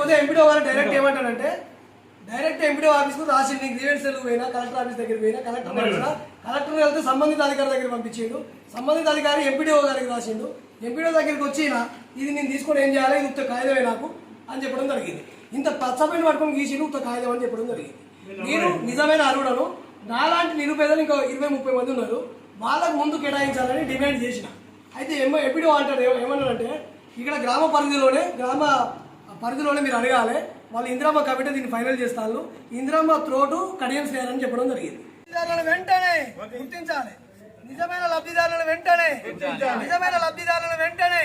పోతే ఎంపీడో గారు డైరెక్ట్ ఏమంటాడంటే డైరెక్ట్ ఎంపీడో ఆఫీస్కు రాసి నీకు గ్రీవెన్స్ పోయినా కలెక్టర్ ఆఫీస్ దగ్గర పోయినా కలెక్టర్ కలిసినా కలెక్టర్ వెళ్తే సంబంధిత అధికారి దగ్గర పంపించిండు. సంబంధిత అధికారి ఎంపీడో గారికి రాసిండు. ఎంపీడో దగ్గరికి వచ్చి "నా, ఇది నేను తీసుకొని ఏం చేయాలి? ఇది ఉత్త కాగితమే నాకు అని చెప్పడం జరిగింది. ఇంత పచ్చబెట్టి పట్టుకొని గీసిండు ఉత్త కాగితం అని చెప్పడం జరిగింది. నేను నిజమైన అర్హుడను. నాలాంటి నిరుపేదలు ఇంకా ఇరవై ముప్పై మంది ఉన్నారు. వాళ్ళకు ముందు కేటాయించాలని డిమాండ్ చేసిన. అయితే ఎప్పుడో అంటారు ఏమ- ఏమన్నారంటే ఇక్కడ గ్రామ పరిధిలోనే గ్రామ పరిధిలోనే మీరు అడగాలి వాళ్ళు ఇందిరామ్మ కమిటీ దీన్ని ఫైనల్ చేస్తారు ఇందిరామ్మ త్రోటు కడియన్స్ అని చెప్పడం జరిగింది. వెంటనే గుర్తించాలి. నిజమైన లబ్ధిదారులను వెంటనే నిజమైన లబ్ధిదారులను వెంటనే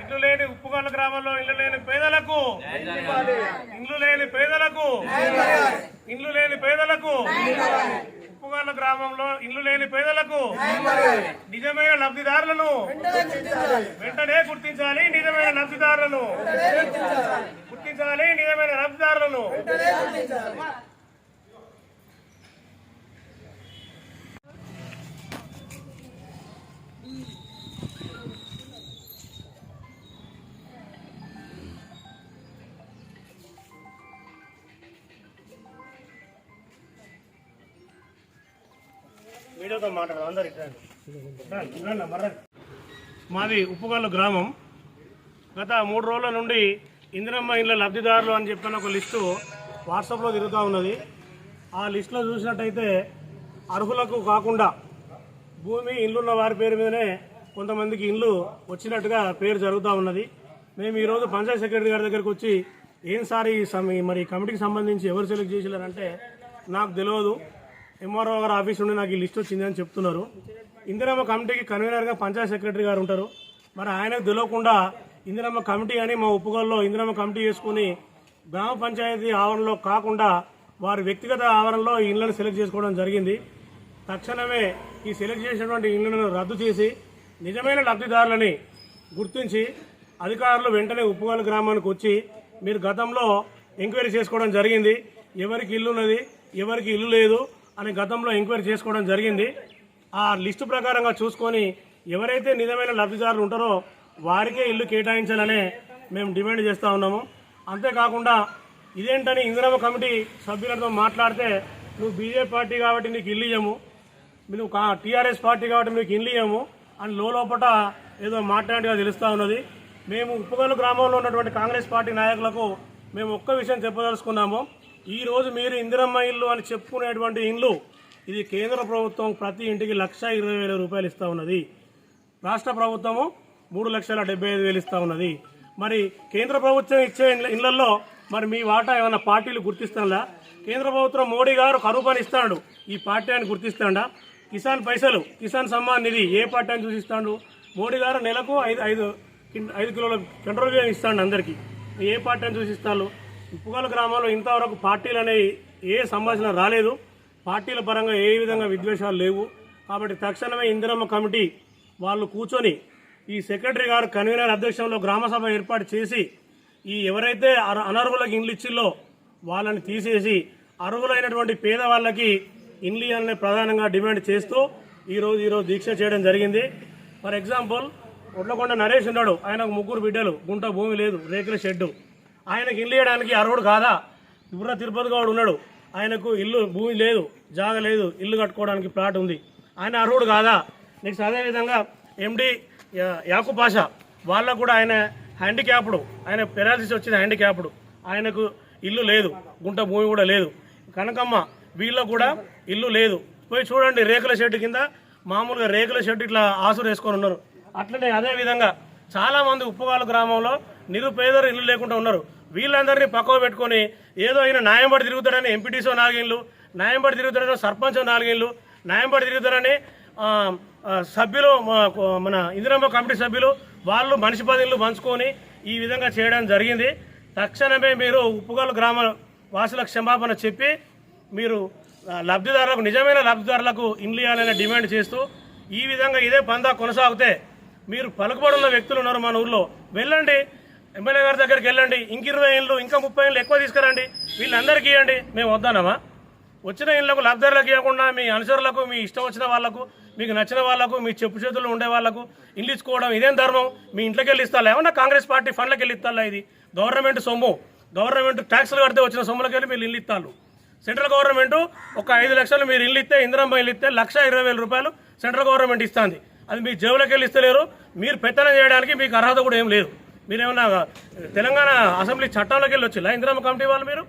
ఇల్లు లేని ఉప్పుగొండ గ్రామంలో ఇల్లు లేని పేదలకు ఇల్లు లేని పేదలకు ఇల్లు లేని పేదలకు ఉప్పుగొండ గ్రామంలో ఇల్లు లేని పేదలకు నిజమైన లబ్ధిదారులను వెంటనే గుర్తించాలి. నిజమైన లబ్ధిదారులను. గుర్తించాలి. నిజమైన లబ్ధిదారులను. మీడియాతో మాట్లాడదాం అందరు మాది ఉప్పుగల్లు గ్రామం. గత మూడు రోజుల నుండి ఇందిరమ్మ ఇళ్ళ లబ్ధిదారులు అని చెప్పిన ఒక లిస్టు వాట్సాప్లో తిరుగుతూ ఉన్నది. ఆ లిస్టులో చూసినట్టయితే అర్హులకు కాకుండా భూమి ఇల్లున్న వారి పేరు మీదనే కొంతమందికి ఇల్లు వచ్చినట్టుగా పేరు జరుగుతూ ఉన్నది. మేము ఈరోజు పంచాయత్ సెక్రటరీ గారి దగ్గరకు వచ్చి ఏం సార్ ఈ మరి కమిటీకి సంబంధించి ఎవరు సెలెక్ట్ చేసినారంటే నాకు తెలియదు. ఎంఆర్ఓ గారు ఆఫీస్ నుండి నాకు ఈ లిస్ట్ వచ్చింది అని చెప్తున్నారు. ఇందిరమ్మ కమిటీకి కన్వీనర్గా పంచాయత్ సెక్రటరీ గారు ఉంటారు. మరి ఆయనకు తెలియకుండా ఇందిరమ్మ కమిటీ అని మా ఉప్పుగల్లో ఇందిరమ్మ కమిటీ చేసుకుని గ్రామ పంచాయతీ ఆవరణలో కాకుండా వారి వ్యక్తిగత ఆవరణలో ఇండ్లను ఇళ్ళను సెలెక్ట్ చేసుకోవడం జరిగింది. తక్షణమే ఈ సెలెక్ట్ చేసినటువంటి ఇళ్ళను రద్దు చేసి నిజమైన లబ్ధిదారులని గుర్తించి అధికారులు వెంటనే ఉప్పుగోలు గ్రామానికి వచ్చి మీరు గతంలో ఎంక్వైరీ చేసుకోవడం జరిగింది. ఎవరికి ఇల్లు ఉన్నది ఎవరికి ఇల్లు లేదు అని గతంలో ఎంక్వైరీ చేసుకోవడం జరిగింది. ఆ లిస్టు ప్రకారంగా చూసుకొని ఎవరైతే నిజమైన లబ్ధిదారులు ఉంటారో వారికే ఇల్లు కేటాయించాలనే మేము డిమాండ్ చేస్తూ ఉన్నాము. అంతేకాకుండా ఇదేంటని ఇంద్రమ కమిటీ సభ్యులతో మాట్లాడితే నువ్వు బీజేపీ పార్టీ కాబట్టి నీకు ఇల్లు ఇయ్యము. నువ్వు కా టీఆర్ఎస్ పార్టీ కాబట్టి మీకు ఇల్లు ఇయ్యము. అని లోపట ఏదో మాట్లాడిగా తెలుస్తూ ఉన్నది. మేము ఉప్పగల్లు గ్రామంలో ఉన్నటువంటి కాంగ్రెస్ పార్టీ నాయకులకు మేము ఒక్క విషయం చెప్పదలుచుకున్నాము. ఈరోజు మీరు ఇందిరమ్మ ఇల్లు అని చెప్పుకునేటువంటి ఇల్లు ఇది కేంద్ర ప్రభుత్వం ప్రతి ఇంటికి లక్ష ఇరవై వేల రూపాయలు ఇస్తూ ఉన్నది. రాష్ట్ర ప్రభుత్వము మూడు లక్షల డెబ్బై ఐదు వేలు ఇస్తూ ఉన్నది. మరి కేంద్ర ప్రభుత్వం ఇచ్చే ఇళ్ళలో మరి మీ వాటా ఏమైనా పార్టీలు గుర్తిస్తాడా కేంద్ర ప్రభుత్వం మోడీ గారు కరువు పని ఇస్తాడు. ఈ పార్టీ అని గుర్తిస్తాడా? కిసాన్ పైసలు కిసాన్ సమ్మాన్ నిధి ఏ పార్టీ అని చూసిస్తాడు? మోడీ గారు నెలకు ఐదు ఐదు ఐదు కిలోల కంట్రోల్ బియ్యం ఇస్తాడు అందరికీ. ఏ పార్టీ అని చూసిస్తాడు? ఉప్పుగల గ్రామంలో ఇంతవరకు పార్టీలు అనేవి ఏ సంభాషణ రాలేదు. పార్టీల పరంగా ఏ విధంగా విద్వేషాలు లేవు. కాబట్టి తక్షణమే ఇందిరమ్మ కమిటీ వాళ్ళు కూర్చొని ఈ సెక్రటరీ గారు కన్వీనర్ అధ్యక్షంలో గ్రామ సభ ఏర్పాటు చేసి ఈ ఎవరైతే అర- అనర్హులకు ఇండ్లు ఇచ్చిల్లో వాళ్ళని తీసేసి అర్హులైనటువంటి పేదవాళ్ళకి ఇండ్లు ఇవ్వాలని ప్రధానంగా డిమాండ్ చేస్తూ ఈరోజు ఈరోజు దీక్ష చేయడం జరిగింది. ఫర్ ఎగ్జాంపుల్ ఒడ్లకొండ నరేష్ ఉన్నాడు. ఆయనకు ముగ్గురు బిడ్డలు. గుంట భూమి లేదు. రేకుల షెడ్డు. ఆయనకు ఇల్లు వేయడానికి అర్హుడు కాదా? బుర్ర తిరుపతి గౌడ్ ఉన్నాడు. ఆయనకు ఇల్లు భూమి లేదు జాగ లేదు ఇల్లు కట్టుకోవడానికి ప్లాట్ ఉంది. ఆయన అర్హుడు కాదా? నెక్స్ట్ అదేవిధంగా ఎండి యాకుపాష వాళ్ళకు కూడా ఆయన హ్యాండిక్యాప్డ్. ఆయన పెరాలసిస్ వచ్చిన హ్యాండిక్యాప్డ్. ఆయనకు ఇల్లు లేదు గుంట భూమి కూడా లేదు. కనకమ్మ వీళ్ళకు కూడా ఇల్లు లేదు. పోయి చూడండి రేకుల షెడ్ కింద. మామూలుగా రేకుల షెడ్ ఇట్లా ఆసురు వేసుకొని ఉన్నారు. అట్లనే అదే విధంగా ఉప్పగాలు గ్రామంలో నిరుపేదరు ఇల్లు లేకుండా ఉన్నారు. వీళ్ళందరినీ పక్కవ పెట్టుకొని ఏదో అయినా న్యాయంబడి తిరుగుతాడని ఎంపీటీసో నాలుగేళ్ళు న్యాయంబడి తిరుగుతాడని సర్పంచ్ నాలుగేళ్ళు న్యాయంబడి తిరుగుతారని తిరుగుతాడని సభ్యులు మన ఇందిరమ్మ కమిటీ సభ్యులు వాళ్ళు మనిషి పదిళ్ళు పంచుకొని ఈ విధంగా చేయడం జరిగింది. తక్షణమే మీరు ఉప్పుగల్ గ్రామ వాసుల క్షమాపణ చెప్పి మీరు లబ్ధిదారులకు నిజమైన లబ్ధిదారులకు ఇండ్లు ఇవ్వాలని డిమాండ్ చేస్తూ ఈ విధంగా ఇదే పందా కొనసాగితే మీరు పలుకుబడున్న వ్యక్తులు ఉన్నారు మన ఊర్లో. వెళ్ళండి. ఎమ్మెల్యే గారి దగ్గరికి వెళ్ళండి. ఇంక ఇరవై ఏళ్ళు ఇంకా ముప్పై ఏళ్ళు ఎక్కువ తీసుకురండి. వీళ్ళందరికీ ఇవ్వండి. మేము వద్దానమా వచ్చిన ఇళ్ళకు లబ్ధిదారులకు ఇవ్వకుండా మీ అనుచరులకు మీ ఇష్టం వచ్చిన వాళ్ళకు మీకు నచ్చిన వాళ్ళకు మీ చెప్పు చేతుల్లో ఉండే వాళ్ళకు ఇల్లు ఇచ్చుకోవడం ఇదేం ధర్మం? మీ ఇంట్లోకి వెళ్ళి ఇస్తాలా ఏమన్నా కాంగ్రెస్ పార్టీ ఫండ్లకి వెళ్ళి ఇస్తాలా ఇది? గవర్నమెంట్ సొమ్ము. గవర్నమెంట్ ట్యాక్స్లు కడితే వచ్చిన సొమ్ములకి వెళ్ళి మీరు ఇల్లు ఇస్తారు. సెంట్రల్ గవర్నమెంట్ ఒక ఐదు లక్షలు మీరు ఇల్లు ఇస్తే ఇందిరమ్మ ఇల్లు ఇస్తే లక్ష ఇరవై వేల రూపాయలు సెంట్రల్ గవర్నమెంట్ ఇస్తుంది. అది మీ జేబులకు వెళ్ళి ఇస్తలేరు. మీరు పెత్తనం చేయడానికి మీకు అర్హత కూడా ఏం లేదు. మీరేమన్నా తెలంగాణ అసెంబ్లీ చట్టాలకు వెళ్ళి వచ్చిల్లా? ఇందిరమ్మ కమిటీ వాళ్ళు మీరు?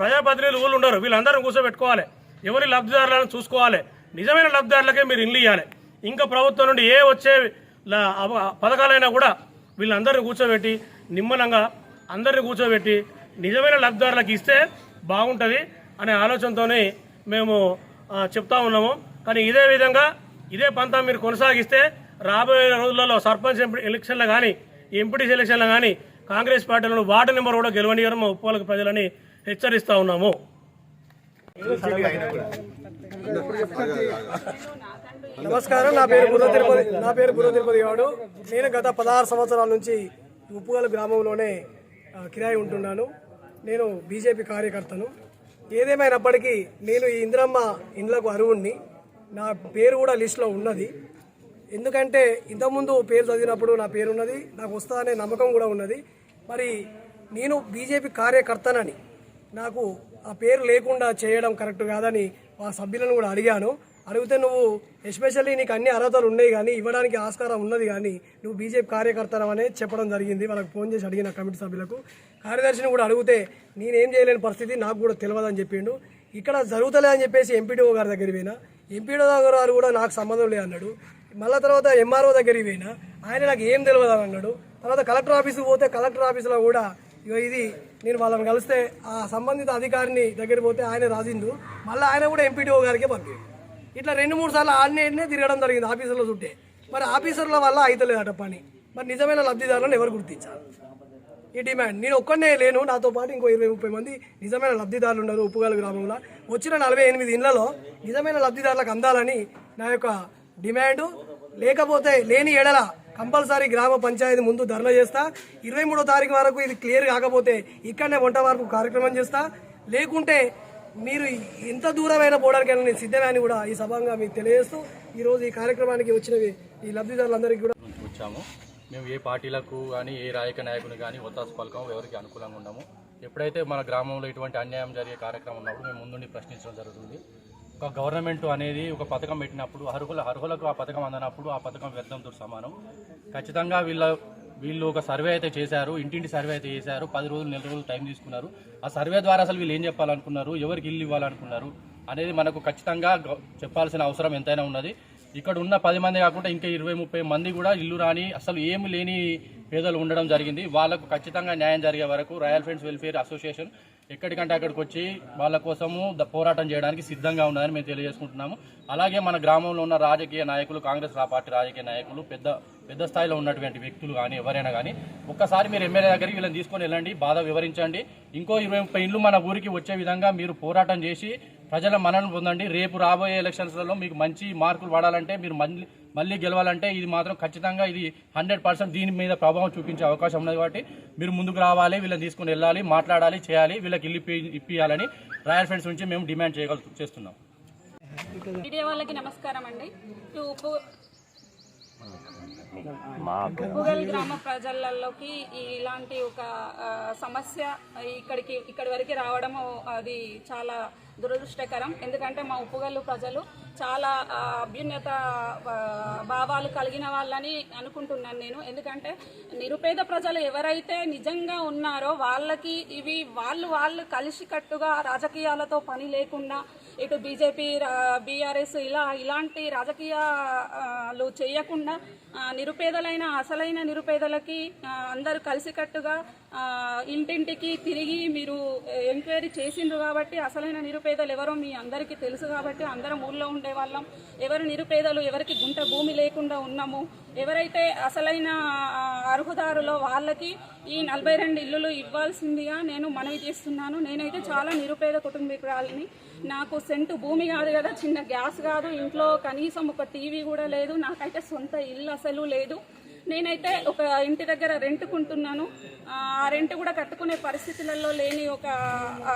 ప్రజాప్రతినిధులు ఊళ్ళు ఉండరు. వీళ్ళందరూ కూర్చోబెట్టుకోవాలి. ఎవరి లబ్ధిదారులను చూసుకోవాలి. నిజమైన లబ్ధిదారులకే మీరు ఇల్లు ఇవ్వాలి ఇంకా ప్రభుత్వం నుండి ఏ వచ్చే పథకాలైనా కూడా వీళ్ళందరినీ కూర్చోబెట్టి నిమ్మలంగా అందరిని కూర్చోబెట్టి నిజమైన లబ్ధిదారులకు ఇస్తే బాగుంటుంది అనే ఆలోచనతోనే మేము చెప్తా ఉన్నాము. కానీ ఇదే విధంగా ఇదే పంతా మీరు కొనసాగిస్తే రాబోయే రోజులలో సర్పంచ్ ఎలక్షన్లు కానీ ఎంపీటీ సెలక్షన్లు కానీ కాంగ్రెస్ పార్టీలను వార్డు నెంబర్ కూడా గెలవనియడం మా ఉప్పాలకు ప్రజలని హెచ్చరిస్తా ఉన్నాము. నమస్కారం నా పేరు బుర్ర తిరుపతి నా పేరు బుర్ర తిరుపతి గౌడు. నేను గత పదహారు సంవత్సరాల నుంచి ఉప్పుగల గ్రామంలోనే కిరాయి ఉంటున్నాను. నేను బీజేపీ కార్యకర్తను. ఏదేమైనప్పటికీ నేను ఈ ఇందిరమ్మ ఇండ్లకు అరువుణ్ణి నా పేరు కూడా లిస్టులో ఉన్నది. ఎందుకంటే ఇంతకుముందు పేరు చదివినప్పుడు నా పేరు ఉన్నది నాకు వస్తుందనే నమ్మకం కూడా ఉన్నది. మరి నేను బీజేపీ కార్యకర్తనని నాకు ఆ పేరు లేకుండా చేయడం కరెక్ట్ కాదని ఆ సభ్యులను కూడా అడిగాను. అడిగితే నువ్వు ఎస్పెషల్లీ నీకు అన్ని అర్హతలు ఉన్నాయి కానీ ఇవ్వడానికి ఆస్కారం ఉన్నది కానీ నువ్వు బీజేపీ కార్యకర్తనవనే చెప్పడం జరిగింది. వాళ్ళకి ఫోన్ చేసి అడిగిన కమిటీ సభ్యులకు. కార్యదర్శిని కూడా అడిగితే నేనేం చేయలేని పరిస్థితి నాకు కూడా తెలియదని చెప్పిండు. ఇక్కడ జరుగుతలే అని చెప్పేసి ఎంపీడీఓ గారి దగ్గర పోయినా. ఎంపీడీఓ గారు కూడా నాకు సంబంధం లేదు అన్నాడు. మళ్ళా తర్వాత ఎంఆర్ఓ దగ్గరికి పోయినా ఆయన నాకు ఏం తెలియదు అని అన్నాడు. తర్వాత కలెక్టర్ ఆఫీస్కి పోతే కలెక్టర్ ఆఫీస్లో కూడా ఇగో ఇది నేను వాళ్ళని కలిస్తే ఆ సంబంధిత అధికారిని దగ్గర పోతే ఆయన రాసిండు. మళ్ళీ ఆయన కూడా ఎంపీడీఓ గారికే పంపాడు. ఇట్లా రెండు మూడు సార్లు ఆడినే తిరగడం జరిగింది ఆఫీసర్లో చుట్టే. మరి ఆఫీసర్ల వల్ల అయితలేదట పని. మరి నిజమైన లబ్ధిదారులను ఎవరు గుర్తించాలి? ఈ డిమాండ్. నేను ఒక్కనే లేను నాతో పాటు ఇంకో ఇరవై ముప్పై మంది నిజమైన లబ్ధిదారులు ఉన్నారు ఉప్పుగాల గ్రామంలో. వచ్చిన నలభై ఎనిమిది ఇళ్ళలో నిజమైన లబ్ధిదారులకు అందాలని నా యొక్క డిమాండ్ లేకపోతే లేని ఎడల కంపల్సరీ గ్రామ పంచాయతీ ముందు ధర్నా చేస్తా. ఇరవై మూడో తారీఖు వరకు ఇది క్లియర్ కాకపోతే ఇక్కడనే వంట వరకు కార్యక్రమం చేస్తా. లేకుంటే మీరు ఎంత దూరమైన పోవడానికైనా నేను సిద్ధమే అని కూడా ఈ సభంగా మీకు తెలియజేస్తూ ఈరోజు ఈ కార్యక్రమానికి వచ్చినవి ఈ లబ్ధిదారులందరికీ కూడా వచ్చాము. మేము ఏ పార్టీలకు కానీ ఏ రాయక నాయకుని కానీ ఒత్తాసు పలకం ఎవరికి అనుకూలంగా ఉన్నాము ఎప్పుడైతే మన గ్రామంలో ఇటువంటి అన్యాయం జరిగే కార్యక్రమం ఉన్నప్పుడు మేము ముందుండి ప్రశ్నించడం జరుగుతుంది. ఒక గవర్నమెంట్ అనేది ఒక పథకం పెట్టినప్పుడు అర్హుల అర్హులకు ఆ పథకం అందనప్పుడు ఆ పథకం వ్యర్థంతో సమానం. ఖచ్చితంగా వీళ్ళ వీళ్ళు ఒక సర్వే అయితే చేశారు ఇంటింటి సర్వే అయితే చేశారు పది రోజులు నెల రోజులు టైం తీసుకున్నారు. ఆ సర్వే ద్వారా అసలు వీళ్ళు ఏం చెప్పాలనుకున్నారు ఎవరికి ఇల్లు ఇవ్వాలనుకున్నారు అనేది మనకు ఖచ్చితంగా గ- చెప్పాల్సిన అవసరం ఎంతైనా ఉన్నది. ఇక్కడ ఉన్న పది మంది కాకుండా ఇంకా ఇరవై ముప్పై మంది కూడా ఇల్లు రాని అసలు ఏమి లేని పేదలు ఉండడం జరిగింది. వాళ్ళకు ఖచ్చితంగా న్యాయం జరిగే వరకు రాయల్ ఫ్రెండ్స్ వెల్ఫేర్ అసోసియేషన్ ఎక్కడికంటే అక్కడికి వచ్చి వాళ్ళ కోసము ద- పోరాటం చేయడానికి సిద్ధంగా ఉన్నదని మేము తెలియజేసుకుంటున్నాము. అలాగే మన గ్రామంలో ఉన్న రాజకీయ నాయకులు కాంగ్రెస్ పార్టీ రాజకీయ నాయకులు పెద్ద పెద్ద స్థాయిలో ఉన్నటువంటి వ్యక్తులు కానీ ఎవరైనా కానీ ఒక్కసారి మీరు ఎమ్మెల్యే దగ్గరికి వీళ్ళని తీసుకొని వెళ్ళండి బాధ వివరించండి. ఇంకో ఇరవై ముప్పై ఇండ్లు మన ఊరికి వచ్చే విధంగా మీరు పోరాటం చేసి ప్రజల మనను పొందండి. రేపు రాబోయే ఎలక్షన్స్లలో మీకు మంచి మార్కులు పడాలంటే మీరు మళ్ళీ మళ్ళీ గెలవాలంటే ఇది మాత్రం ఖచ్చితంగా ఇది హండ్రెడ్ పర్సెంట్ దీని మీద ప్రభావం చూపించే అవకాశం ఉన్నది కాబట్టి మీరు ముందుకు రావాలి వీళ్ళని తీసుకొని వెళ్ళాలి మాట్లాడాలి చేయాలి వీళ్ళకి ఇల్లు ఇప్పి ఇప్పియాలని రాయల్ ఫ్రెండ్స్ నుంచి మేము డిమాండ్ చేయగల చేస్తున్నాం. మీడియా వాళ్ళకి నమస్కారం అండి. ఉప్పు ఉప్పుగల్ గ్రామ ప్రజలలోకి ఈ- ఇలాంటి ఒక సమస్య ఇక్కడికి ఇక్కడి వరకు రావడం అది చాలా దురదృష్టకరం. ఎందుకంటే మా ఉప్పుగల్లు ప్రజలు చాలా అభ్యున్నత భావాలు కలిగిన వాళ్ళని అనుకుంటున్నాను నేను. ఎందుకంటే నిరుపేద ప్రజలు ఎవరైతే నిజంగా ఉన్నారో వాళ్ళకి ఇవి వాళ్ళు వాళ్ళు కలిసికట్టుగా రాజకీయాలతో పని లేకుండా ఇటు బీజేపీ బీఆర్ఎస్ ఇలా ఇలాంటి రాజకీయ వాళ్ళు చేయకుండా నిరుపేదలైన అసలైన నిరుపేదలకి అందరు అందరూ కలిసికట్టుగా ఇంటింటికి తిరిగి మీరు ఎంక్వైరీ చేసిండ్రు కాబట్టి అసలైన నిరుపేదలు ఎవరో మీ అందరికీ తెలుసు కాబట్టి అందరం ఊళ్ళో ఉండే వాళ్ళం ఎవరు నిరుపేదలు ఎవరికి గుంట భూమి లేకుండా ఉన్నాము. ఎవరైతే అసలైన అర్హుదారులో వాళ్ళకి ఈ నలభై రెండు ఇల్లులు ఇవ్వాల్సిందిగా నేను మనవి చేస్తున్నాను. నేనైతే చాలా నిరుపేద కుటుంబీకురాలని. నాకు సెంటు భూమి కాదు కదా చిన్న గ్యాస్ కాదు ఇంట్లో కనీసం ఒక టీవీ కూడా లేదు నాకైతే సొంత ఇల్లు అసలు లేదు. నేనైతే ఒక ఇంటి దగ్గర రెంట్కుంటున్నాను. ఆ రెంట్ కూడా కట్టుకునే పరిస్థితులలో లేని ఒక ఆ,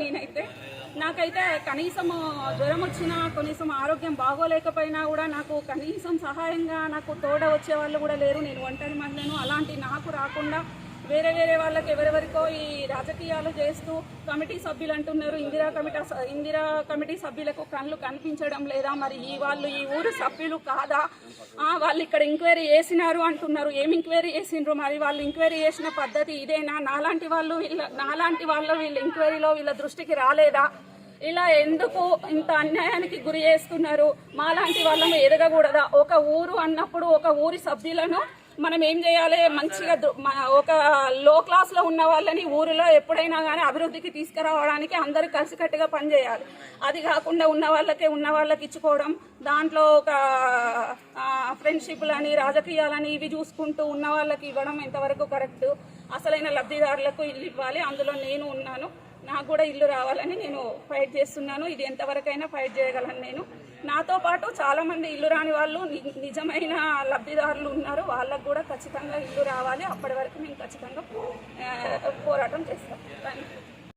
నేనైతే. నాకైతే కనీసం జ్వరం వచ్చినా కనీసం ఆరోగ్యం బాగోలేకపోయినా కూడా నాకు కనీసం సహాయంగా నాకు తోడ వచ్చే వాళ్ళు కూడా లేరు. నేను ఒంటరి మహిళను. అలాంటి నాకు రాకుండా వేరే వేరే వాళ్ళకి ఎవరెవరికో ఈ రాజకీయాలు చేస్తూ కమిటీ సభ్యులు అంటున్నారు. ఇందిరా కమిటీ ఇందిరా కమిటీ సభ్యులకు కళ్ళు కనిపించడం లేదా మరి ఈ వాళ్ళు ఈ ఊరు సభ్యులు కాదా? వాళ్ళు ఇక్కడ ఎంక్వైరీ చేసినారు అంటున్నారు. ఏం ఎంక్వైరీ చేసిండ్రు మరి? వాళ్ళు ఎంక్వైరీ చేసిన పద్ధతి ఇదేనా? నాలాంటి వాళ్ళు వీళ్ళ నాలాంటి వాళ్ళు వీళ్ళ ఎంక్వైరీలో వీళ్ళ దృష్టికి రాలేదా? ఇలా ఎందుకు ఇంత అన్యాయానికి గురి చేస్తున్నారు? మాలాంటి వాళ్ళము ఎదగకూడదా? ఒక ఊరు అన్నప్పుడు ఒక ఊరి సభ్యులను మనం ఏం చేయాలి? మంచిగా ఒక లో క్లాస్లో ఉన్న వాళ్ళని ఊరిలో ఎప్పుడైనా కానీ అభివృద్ధికి తీసుకురావడానికి అందరూ కలిసికట్టుగా పనిచేయాలి అది కాకుండా ఉన్న వాళ్ళకే ఉన్న వాళ్ళకి ఇచ్చుకోవడం దాంట్లో ఒక ఫ్రెండ్షిప్లని రాజకీయాలని ఇవి చూసుకుంటూ ఉన్న వాళ్ళకి ఇవ్వడం ఎంతవరకు కరెక్ట్ అసలైన లబ్ధిదారులకు ఇల్లు ఇవ్వాలి. అందులో నేను ఉన్నాను. నాకు కూడా ఇల్లు రావాలని నేను ఫైట్ చేస్తున్నాను. ఇది ఎంతవరకైనా ఫైట్ చేయగలను నేను. నాతో పాటు చాలామంది ఇల్లు రాని వాళ్ళు ని- నిజమైన లబ్ధిదారులు ఉన్నారు. వాళ్ళకు కూడా ఖచ్చితంగా ఇల్లు రావాలి. అప్పటి వరకు నేను ఖచ్చితంగా పోరాటం చేస్తాం. Thank you